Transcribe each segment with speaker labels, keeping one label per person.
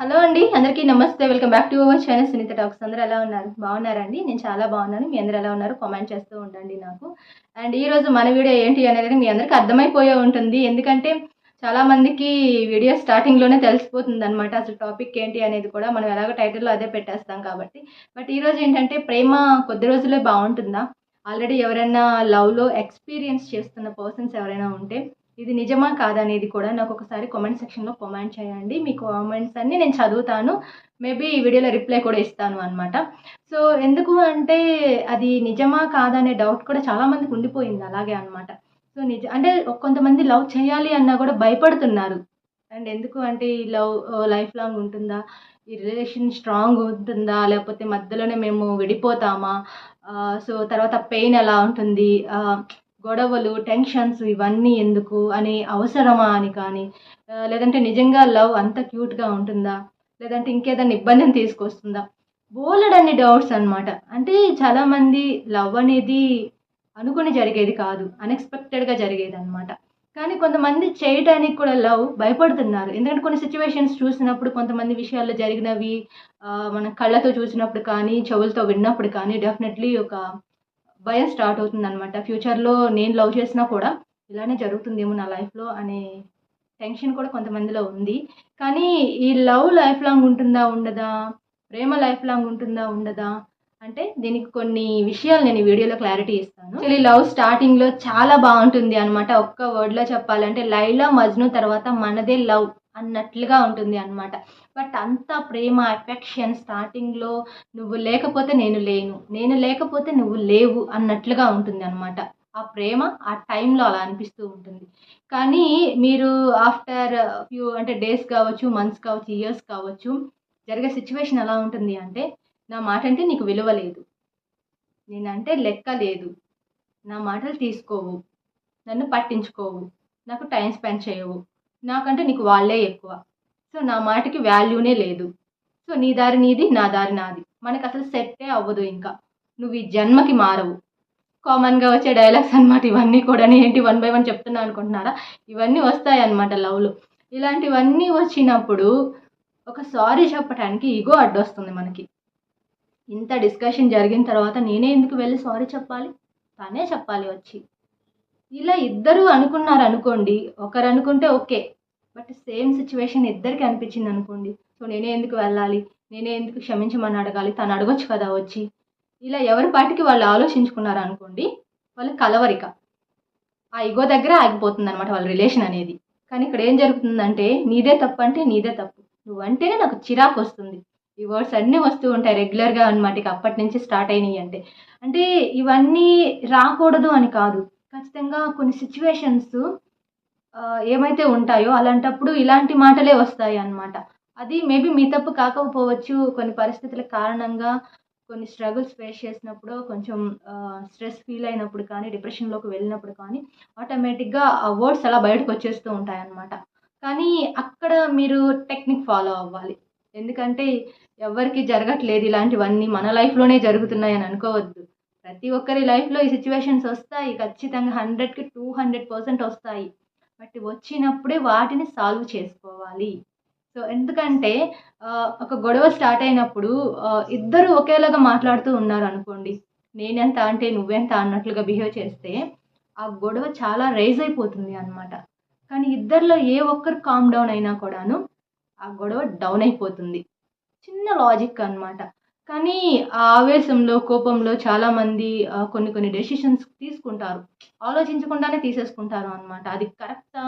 Speaker 1: Hello అండి అందరికీ నమస్తే. Welcome back to our channel Sunitha talks అందరూ ఎలా ఉన్నారు? బాగున్నారండి? నేను చాలా బాగున్నాను. మీ అందరూ ఎలా ఉన్నారు? కామెంట్ చేస్తూ ఉండండి నాకు. అండ్ ఈరోజు మన వీడియో ఏంటి అనేది మీ అందరికీ అర్థమైపోయే ఉంటుంది. ఎందుకంటే చాలామందికి వీడియో స్టార్టింగ్లోనే తెలిసిపోతుంది అనమాట అసలు టాపిక్ ఏంటి అనేది కూడా మనం ఎలాగో టైటిల్లో అదే పెట్టేస్తాం కాబట్టి. బట్ ఈరోజు ఏంటంటే ప్రేమ కొద్ది రోజులే బాగుంటుందా? ఆల్రెడీ ఎవరైనా లవ్లో ఎక్స్పీరియన్స్ చేస్తున్న పర్సన్స్ ఎవరైనా ఉంటే ఇది నిజమా కాదనేది కూడా నాకు ఒకసారి కామెంట్ సెక్షన్లో కామెంట్ చేయండి. మీ కామెంట్స్ అన్ని నేను చదువుతాను. మేబీ ఈ వీడియోలో రిప్లై కూడా ఇస్తాను అనమాట సో ఎందుకు అంటే అది నిజమా కాదనే డౌట్ కూడా చాలా మందికి ఉండిపోయింది అలాగే అనమాట సో నిజ అంటే కొంతమంది లవ్ చేయాలి అన్నా కూడా భయపడుతున్నారు. అండ్ ఎందుకు అంటే ఈ లవ్ లైఫ్ లాంగ్ ఉంటుందా? ఈ రిలేషన్ స్ట్రాంగ్ ఉంటుందా? లేకపోతే మధ్యలోనే మేము విడిపోతామా? Uh, సో తర్వాత పెయిన్ ఎలా ఉంటుంది? Uh, గొడవలు టెన్షన్స్ ఇవన్నీ ఎందుకు అని అవసరమా అని కానీ లేదంటే నిజంగా లవ్ అంత క్యూట్గా ఉంటుందా? లేదంటే ఇంకేదైనా ఇబ్బందిని తీసుకొస్తుందా? బోలెడన్ని డౌట్స్ అనమాట అంటే చాలామంది లవ్ అనేది అనుకుని జరిగేది కాదు అన్ఎక్స్పెక్టెడ్గా జరిగేది అనమాట కానీ కొంతమంది చేయడానికి కూడా లవ్ భయపడుతున్నారు. ఎందుకంటే కొన్ని సిచ్యువేషన్స్ చూసినప్పుడు కొంతమంది విషయాల్లో జరిగినవి మన కళ్ళతో చూసినప్పుడు కానీ చెవులతో విన్నప్పుడు కానీ డెఫినెట్లీ ఒక భయం స్టార్ట్ అవుతుంది అనమాట ఫ్యూచర్లో నేను లవ్ చేసినా కూడా ఇలానే జరుగుతుందేమో నా లైఫ్లో అనే టెన్షన్ కూడా కొంతమందిలో ఉంది. కానీ ఈ లవ్ లైఫ్ లాంగ్ ఉంటుందా ఉండదా? ప్రేమ లైఫ్ లాంగ్ ఉంటుందా ఉండదా? అంటే దీనికి కొన్ని విషయాలు నేను వీడియోలో క్లారిటీ ఇస్తాను. ఈ లవ్ స్టార్టింగ్లో చాలా బాగుంటుంది అనమాట ఒక్క వర్డ్లో చెప్పాలంటే లైలా మజ్ను తర్వాత మనదే లవ్ అన్నట్లుగా ఉంటుంది అనమాట బట్ అంత ప్రేమ అఫెక్షన్ స్టార్టింగ్లో నువ్వు లేకపోతే నేను లేను నేను లేకపోతే నువ్వు లేవు అన్నట్లుగా ఉంటుంది అనమాట ఆ ప్రేమ ఆ టైంలో అలా అనిపిస్తూ ఉంటుంది. కానీ మీరు ఆఫ్టర్ ఫ్యూ అంటే డేస్ కావచ్చు మంత్స్ కావచ్చు ఇయర్స్ కావచ్చు జరిగే సిచ్యువేషన్ ఎలా ఉంటుంది అంటే నా మాట అంటే నీకు విలువ లేదు. నేనంటే లెక్క లేదు. నా మాటలు తీసుకోవు. నన్ను పట్టించుకోవు. నాకు టైం స్పెండ్ చేయవు. నాకంటే నీకు వాళ్ళే ఎక్కువ. సో నా మాటకి వాల్యూనే లేదు. సో నీ దారి నీది నా దారి నాది. మనకు అసలు సెట్టే అవ్వదు ఇంకా. నువ్వు ఈ జన్మకి మారవు. కామన్గా వచ్చే డైలాగ్స్ అనమాట ఇవన్నీ కూడా. ఏంటి వన్ బై వన్ చెప్తున్నా అనుకుంటున్నారా? ఇవన్నీ వస్తాయి అనమాట లవ్లు. ఇలాంటివన్నీ వచ్చినప్పుడు ఒక సారీ చెప్పడానికి ఈగో అడ్డొస్తుంది మనకి. ఇంత డిస్కషన్ జరిగిన తర్వాత నేనే ఎందుకు వెళ్ళి సారీ చెప్పాలి? తనే చెప్పాలి వచ్చి. ఇలా ఇద్దరు అనుకున్నారు అనుకోండి ఒకరు అనుకుంటే ఓకే. బట్ సేమ్ సిచ్యువేషన్ ఇద్దరికి అనిపించింది అనుకోండి. సో నేనే ఎందుకు వెళ్ళాలి? నేనే ఎందుకు క్షమించమని అడగాలి? తను అడగొచ్చు కదా వచ్చి. ఇలా ఎవరి పాటికి వాళ్ళు ఆలోచించుకున్నారు అనుకోండి వాళ్ళ కలవరిక. ఆ ఇగో దగ్గర ఆగిపోతుంది అనమాట వాళ్ళ రిలేషన్ అనేది. కానీ ఇక్కడ ఏం జరుగుతుందంటే నీదే తప్పు అంటే నీదే తప్పు. నువ్వంటేనే నాకు చిరాకు వస్తుంది. ఈ వర్డ్స్ అన్నీ వస్తూ ఉంటాయి రెగ్యులర్గా అనమాట ఇక అప్పటి నుంచి స్టార్ట్ అయినాయి అంటే. అంటే ఇవన్నీ రాకూడదు అని కాదు. ఖచ్చితంగా కొన్ని సిచ్యువేషన్స్ ఏమైతే ఉంటాయో అలాంటప్పుడు ఇలాంటి మాటలే వస్తాయి అన్నమాట. అది మేబీ మీ తప్పు కాకపోవచ్చు. కొన్ని పరిస్థితుల కారణంగా కొన్ని స్ట్రగుల్స్ ఫేస్ చేసినప్పుడు కొంచెం స్ట్రెస్ ఫీల్ అయినప్పుడు కానీ డిప్రెషన్లోకి వెళ్ళినప్పుడు కానీ ఆటోమేటిక్గా ఆ వర్డ్స్ అలా బయటకు వచ్చేస్తూ ఉంటాయి కానీ అక్కడ మీరు టెక్నిక్ ఫాలో అవ్వాలి. ఎందుకంటే ఎవరికి జరగట్లేదు ఇలాంటివన్నీ మన లైఫ్లోనే జరుగుతున్నాయి అని అనుకోవద్దు. ప్రతి ఒక్కరి లైఫ్లో ఈ సిచ్యువేషన్స్ వస్తాయి. ఖచ్చితంగా హండ్రెడ్కి టూ హండ్రెడ్ పర్సెంట్ వస్తాయి. బట్ వచ్చినప్పుడే వాటిని సాల్వ్ చేసుకోవాలి. సో ఎందుకంటే ఒక గొడవ స్టార్ట్ అయినప్పుడు ఇద్దరు ఒకేలాగా మాట్లాడుతూ ఉన్నారు అనుకోండి నేనెంత అంటే నువ్వెంత అన్నట్లుగా బిహేవ్ చేస్తే ఆ గొడవ చాలా రైజ్ అయిపోతుంది అన్నమాట. కానీ ఇద్దరిలో ఏ ఒక్కరు కామ్ డౌన్ అయినా కూడాను ఆ గొడవ డౌన్ అయిపోతుంది. చిన్న లాజిక్ అన్నమాట. కానీ ఆ ఆవేశంలో కోపంలో చాలామంది కొన్ని కొన్ని డెసిషన్స్ తీసుకుంటారు. ఆలోచించకుండానే తీసేసుకుంటారు అనమాట అది కరెక్టా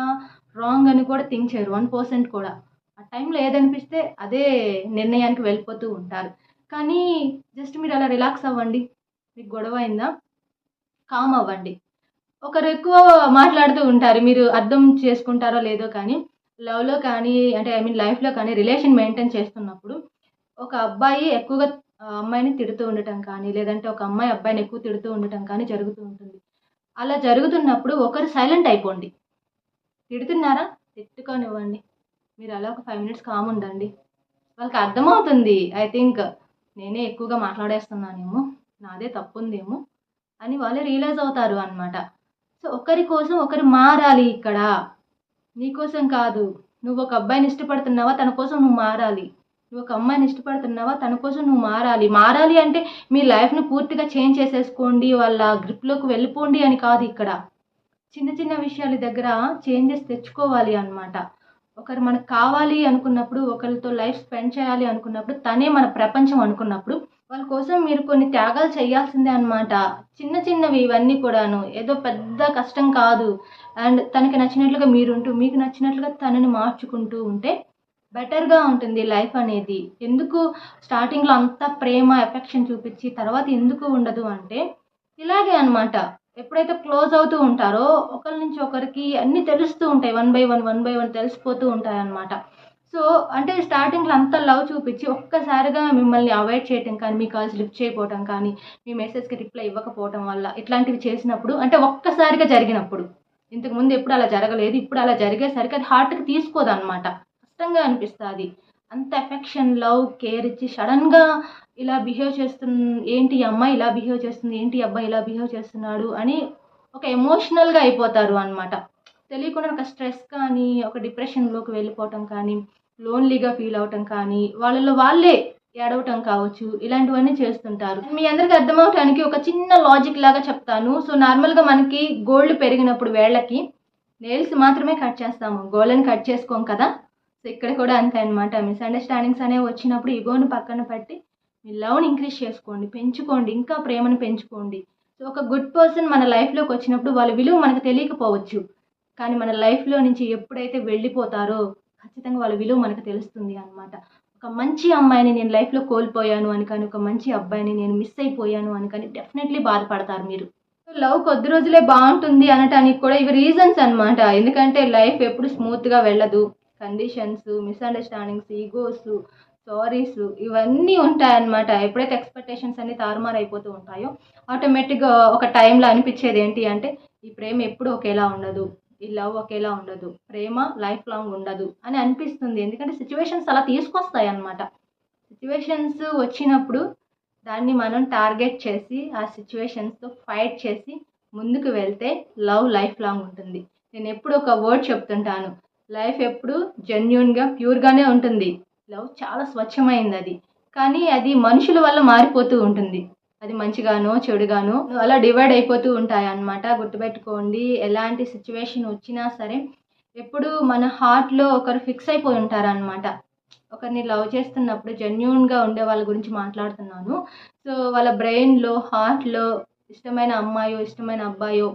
Speaker 1: రాంగ్ అని కూడా థింక్ చేయరు. వన్ పర్సెంట్ కూడా. ఆ టైంలో ఏదనిపిస్తే అదే నిర్ణయానికి వెళ్ళిపోతూ ఉంటారు. కానీ జస్ట్ మీరు అలా రిలాక్స్ అవ్వండి. మీకు గొడవ అయిందా? కామ్ అవ్వండి. ఒకరు ఎక్కువ మాట్లాడుతూ ఉంటారు. మీరు అర్థం చేసుకుంటారో లేదో కానీ లవ్లో కానీ అంటే ఐ మీన్ లైఫ్లో కానీ రిలేషన్ మెయింటైన్ చేస్తున్నప్పుడు ఒక అబ్బాయి ఎక్కువగా అమ్మాయిని తిడుతూ ఉండటం కానీ లేదంటే ఒక అమ్మాయి అబ్బాయిని ఎక్కువ తిడుతూ ఉండటం కానీ జరుగుతూ ఉంటుంది. అలా జరుగుతున్నప్పుడు ఒకరు సైలెంట్ అయిపోండి. తిడుతున్నారా? తిట్టుకొనివ్వండి. మీరు అలా ఒక ఫైవ్ మినిట్స్ కామ్ ఉండండి. వాళ్ళకి అర్థమవుతుంది ఐ థింక్. నేనే ఎక్కువగా మాట్లాడేస్తున్నానేమో నాదే తప్పు ఉందేమో అని వాళ్ళే రియలైజ్ అవుతారు అనమాట సో ఒకరి కోసం ఒకరు మారాలి ఇక్కడ. నీకోసం కాదు. నువ్వు ఒక అబ్బాయిని ఇష్టపడుతున్నావా తన కోసం నువ్వు మారాలి. నువ్వు ఒక అమ్మాయిని ఇష్టపడుతున్నావా తన కోసం నువ్వు మారాలి. మారాలి అంటే మీ లైఫ్ను పూర్తిగా చేంజ్ చేసేసుకోండి వాళ్ళ గ్రిప్లోకి వెళ్ళిపోండి అని కాదు ఇక్కడ. చిన్న చిన్న విషయాల దగ్గర చేంజెస్ తెచ్చుకోవాలి అన్నమాట. ఒకరు మనకు కావాలి అనుకున్నప్పుడు ఒకరితో లైఫ్ స్పెండ్ చేయాలి అనుకున్నప్పుడు తనే మన ప్రపంచం అనుకున్నప్పుడు వాళ్ళ కోసం మీరు కొన్ని త్యాగాలు చేయాల్సిందే అనమాట చిన్న చిన్నవి ఇవన్నీ కూడాను. ఏదో పెద్ద కష్టం కాదు. అండ్ తనకి నచ్చినట్లుగా మీరుంటూ మీకు నచ్చినట్లుగా తనని మార్చుకుంటూ ఉంటే బెటర్గా ఉంటుంది లైఫ్ అనేది. ఎందుకు స్టార్టింగ్లో అంత ప్రేమ ఎఫెక్షన్ చూపించి తర్వాత ఎందుకు ఉండదు అంటే ఇలాగే అనమాట ఎప్పుడైతే క్లోజ్ అవుతూ ఉంటారో ఒకరి నుంచి ఒకరికి అన్నీ తెలుస్తూ ఉంటాయి. One by one one by one తెలిసిపోతూ ఉంటాయి అన్నమాట సో అంటే స్టార్టింగ్లో అంత లవ్ చూపించి ఒక్కసారిగా మిమ్మల్ని అవాయిడ్ చేయటం కానీ మీ కాల్స్ లిఫ్ట్ చేయకపోవటం కానీ మీ మెసేజ్కి రిప్లై ఇవ్వకపోవటం వల్ల ఇట్లాంటివి చేసినప్పుడు అంటే ఒక్కసారిగా జరిగినప్పుడు ఇంతకుముందు ఎప్పుడు అలా జరగలేదు ఇప్పుడు అలా జరిగేసరికి అది హార్ట్కి తీసుకోదు అనమాట కష్టంగా అనిపిస్తుంది. అంత ఎఫెక్షన్ లవ్ కేర్ ఇచ్చి సడన్గా ఇలా బిహేవ్ చేస్తున్న ఏంటి అమ్మాయి ఇలా బిహేవ్ చేస్తుంది ఏంటి అబ్బాయి ఇలా బిహేవ్ చేస్తున్నాడు అని ఒక ఎమోషనల్గా అయిపోతారు అనమాట తెలియకుండా ఒక స్ట్రెస్ కానీ ఒక డిప్రెషన్లోకి వెళ్ళిపోవటం కానీ లోన్లీగా ఫీల్ అవటం కానీ వాళ్ళలో వాళ్ళే ఏడవటం కావచ్చు ఇలాంటివన్నీ చేస్తుంటారు. మీ అందరికి అర్థమవటానికి ఒక చిన్న లాజిక్ లాగా చెప్తాను. సో నార్మల్గా మనకి గోల్డ్ పెరిగినప్పుడు వేళ్ళకి నెయిల్స్ మాత్రమే కట్ చేస్తాము. గోల్డ్ని కట్ చేసుకోం కదా? సో ఇక్కడ కూడా అంతే అనమాట మిస్అండర్స్టాండింగ్స్ అనేవి వచ్చినప్పుడు ఇగోని పక్కన పెట్టి మీ లవ్ని ఇంక్రీజ్ చేసుకోండి పెంచుకోండి ఇంకా ప్రేమను పెంచుకోండి. సో ఒక గుడ్ పర్సన్ మన లైఫ్లోకి వచ్చినప్పుడు వాళ్ళ విలువ మనకు తెలియకపోవచ్చు. కానీ మన లైఫ్లో నుంచి ఎప్పుడైతే వెళ్ళిపోతారో ఖచ్చితంగా వాళ్ళ విలువ మనకు తెలుస్తుంది అనమాట ఒక మంచి అమ్మాయిని నేను లైఫ్లో కోల్పోయాను అని కానీ ఒక మంచి అబ్బాయిని నేను మిస్ అయిపోయాను అని కానీ డెఫినెట్లీ బాధపడతారు మీరు. లవ్ కొద్ది రోజులే బాగుంటుంది అనటానికి కూడా ఇవి రీజన్స్ అనమాట ఎందుకంటే లైఫ్ ఎప్పుడు స్మూత్గా వెళ్ళదు. కండిషన్స్ మిస్అండర్స్టాండింగ్స్ ఈగోస్ సారీస్ ఇవన్నీ ఉంటాయన్నమాట. ఎప్పుడైతే ఎక్స్పెక్టేషన్స్ అన్ని తారుమారు అయిపోతూ ఉంటాయో ఆటోమేటిక్గా ఒక టైంలో అనిపించేది ఏంటి అంటే ఈ ప్రేమ ఎప్పుడు ఒకేలా ఉండదు. ఈ లవ్ ఒకేలా ఉండదు. ప్రేమ లైఫ్ లాంగ్ ఉండదు అని అనిపిస్తుంది. ఎందుకంటే సిచ్యువేషన్స్ అలా తీసుకొస్తాయి అన్నమాట సిచ్యువేషన్స్ వచ్చినప్పుడు దాన్ని మనం టార్గెట్ చేసి ఆ సిచ్యువేషన్స్తో ఫైట్ చేసి ముందుకు వెళ్తే లవ్ లైఫ్ లాంగ్ ఉంటుంది. నేను ఎప్పుడు ఒక వర్డ్ చెప్తుంటాను. లైఫ్ ఎప్పుడు జెన్యున్గా ప్యూర్గానే ఉంటుంది. లవ్ చాలా స్వచ్ఛమైంది అది. కానీ అది మనుషుల వల్ల మారిపోతూ ఉంటుంది. అది మంచిగానో చెడుగానో అలా డివైడ్ అయిపోతూ ఉంటాయి అన్నమాట గుర్తుపెట్టుకోండి ఎలాంటి సిచ్యువేషన్ వచ్చినా సరే ఎప్పుడు మన హార్ట్లో ఒకరు ఫిక్స్ అయిపోయి ఉంటారనమాట ఒకరిని లవ్ చేస్తున్నప్పుడు జెన్యున్గా ఉండే వాళ్ళ గురించి మాట్లాడుతున్నాను. సో వాళ్ళ బ్రెయిన్లో హార్ట్లో ఇష్టమైన అమ్మాయో ఇష్టమైన అబ్బాయో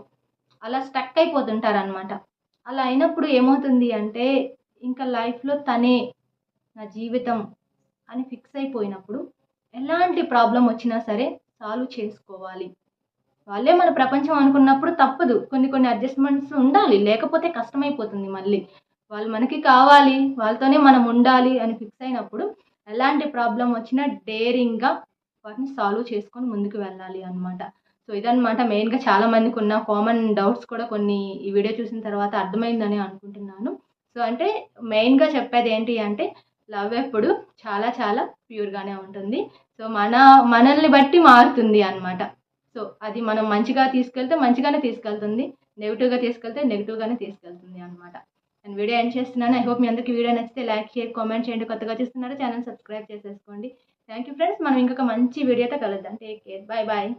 Speaker 1: అలా స్టక్ అయిపోతుంటారనమాట అలా అయినప్పుడు ఏమవుతుంది అంటే ఇంకా లైఫ్లో తనే నా జీవితం అని ఫిక్స్ అయిపోయినప్పుడు ఎలాంటి ప్రాబ్లం వచ్చినా సరే సాల్వ్ చేసుకోవాలి. వాళ్ళే మన ప్రపంచం అనుకున్నప్పుడు తప్పదు. కొన్ని కొన్ని అడ్జస్ట్మెంట్స్ ఉండాలి. లేకపోతే కష్టమైపోతుంది మళ్ళీ. వాళ్ళు మనకి కావాలి. వాళ్ళతోనే మనం ఉండాలి అని ఫిక్స్ అయినప్పుడు ఎలాంటి ప్రాబ్లం వచ్చినా డేరింగ్గా వాటిని సాల్వ్ చేసుకొని ముందుకు వెళ్ళాలి అనమాట సో ఇదనమాట మెయిన్గా చాలామందికి ఉన్న కామన్ డౌట్స్ కూడా కొన్ని ఈ వీడియో చూసిన తర్వాత అర్థమైందని అనుకుంటున్నాను. సో అంటే మెయిన్గా చెప్పేది ఏంటి అంటే లవ్ ఎప్పుడు చాలా చాలా ప్యూర్గానే ఉంటుంది. సో మన మనల్ని బట్టి మారుతుంది అనమాట సో అది మనం మంచిగా తీసుకెళ్తే మంచిగానే తీసుకెళ్తుంది. నెగిటివ్గా తీసుకెళ్తే నెగిటివ్గానే తీసుకెళ్తుంది అనమాట నేను వీడియో ఎండ్ చేస్తున్నాను. ఐ హోప్ మీ అందరికీ వీడియో నచ్చితే లైక్ షేర్ కామెంట్ చేయండి. కొత్తగా చూస్తున్నారో ఛానల్ సబ్స్క్రైబ్ చేసేసుకోండి. థ్యాంక్ యూ ఫ్రెండ్స్ మనం ఇంకొక మంచి వీడియోతో కలుద్దాం. Take care bye bye